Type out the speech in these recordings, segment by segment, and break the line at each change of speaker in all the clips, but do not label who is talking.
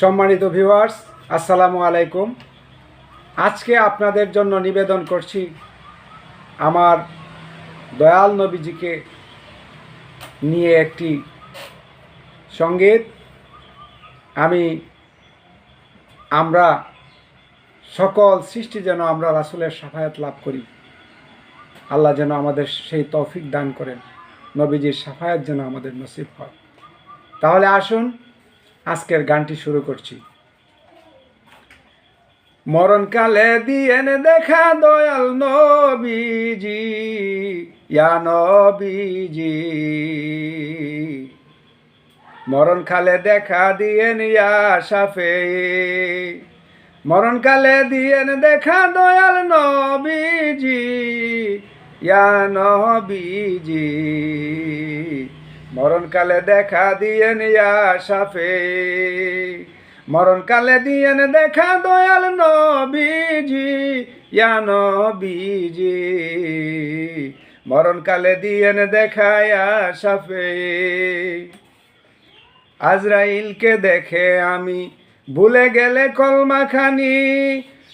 সম্মানিত ভিউয়ার্স আসসালামু আলাইকুম। আজকে আপনাদের জন্য নিবেদন করছি আমার দয়াল নবীজিকে নিয়ে একটি সংগীত। আমি, আমরা সকল সৃষ্টি যেন আমরা রাসুলের সাফায়াত লাভ করি। আল্লাহ যেন আমাদের সেই তৌফিক দান করেন, নবীজির সাফায়াত যেন আমাদের নসিব হয়। তাহলে আসুন গানটি শুরু করছি। মরণকালে দিয়েন দেখা দয়াল নবীজি, ইয়া নবীজি। মরণকালে দেখা দিয়েন ইয়া সাফে। মরণকালে দিয়েন দেখা দয়াল নবীজি, ইয়া নবীজি। মরণকালে দেখা দিয়েন ইয়া সাফে। মরণকালে দিয়েন দেখা দয়াল নবীজি, ইয়া নবীজি। মরণকালে দিয়েন দেখা সাফে। আজরাইলকে দেখে আমি ভুলে গেলে কলমাখানি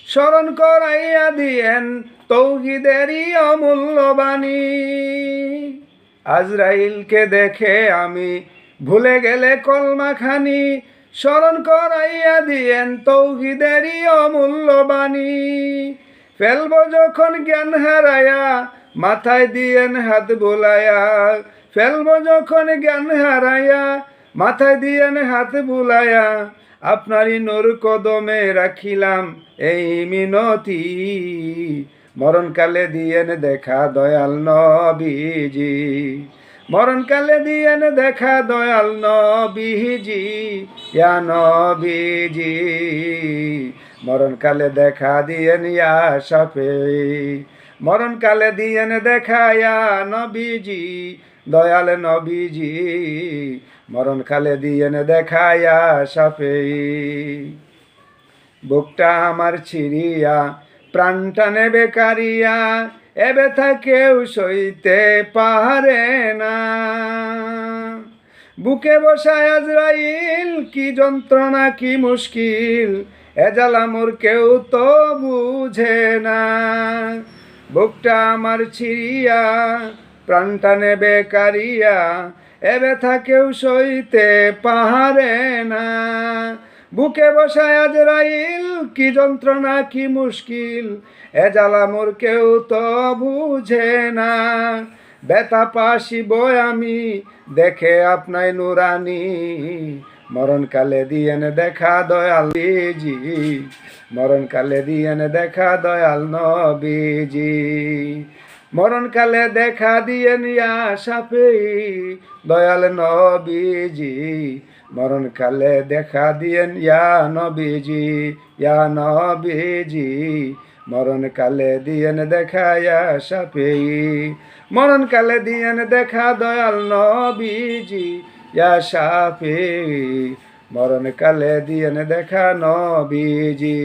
স্মরণ করাইয়া দিয়েন, তৌহিদেরই অমূল্যবাণী আজরাইলকে দেখে আমি ভুলে গেলে কলমা কলমাখানি স্মরণ করাইয়া দিয়েন তৌহিদেরই অমূল্যবাণী। ফেলব যখন জ্ঞান হারায়া, মাথায় দিয়েন হাত বোলায়া। ফেলব যখন জ্ঞান হারায়া, মাথায় দিয়েন হাত বুলায়া। আপনারই নূর কদমে রাখিলাম এই মিনতি। মরণকালে দিয়েন দেখা দয়াল নবীজি। মরণকালে দিয়েন দেখা দয়াল নবীজি, ইয়া নবীজি। মরণকালে দেখা দিয়েন ইয়া সাফে মরণকালে দিয়েন দেখা ইয়া নবীজি, দয়াল নবীজি। মরণকালে দিয়েন দেখা ইয়া সাফে বুকটা আমার ছিড়িয়া প্রাণটা নেবে কারিয়া এ ব্যথা কেউ সইতে পারে না। বুকে বসায় আজরাইল, কি যন্ত্রণা, কি মুশকিল, এ জ্বালা মোর কেউ তো বুঝে না। বুকটা আমার ছিড়িয়া প্রাণটা নেবে কারিয়া এ কেউ সইতে পারে না। বুকে বসায় আজরাইল কি যন্ত্রণা, কি মুশকিল। এ জ্বালা মোর কেউ তো বুঝে না। বেতা পাশিব আমি, দেখে আপনাই নুরানি। মরণকালে দিয়েন দেখা দয়াল বিজি মরণকালে দিয়েন দেখা দয়াল নবীজি। মরণকালে দেখা দিয়েন ইয়া সাফে, দয়াল নবীজি। মরণকালে দেখা দিয়েন ইয়া নবীজি ইয়া নবীজি। মরণকালে দিয়েন দেখা ইয়া সাফে মরণকালে দিয়েন দেখা দয়াল নবীজি, ইয়া সাফে মরণকালে দিয়েন দেখা নবীজি।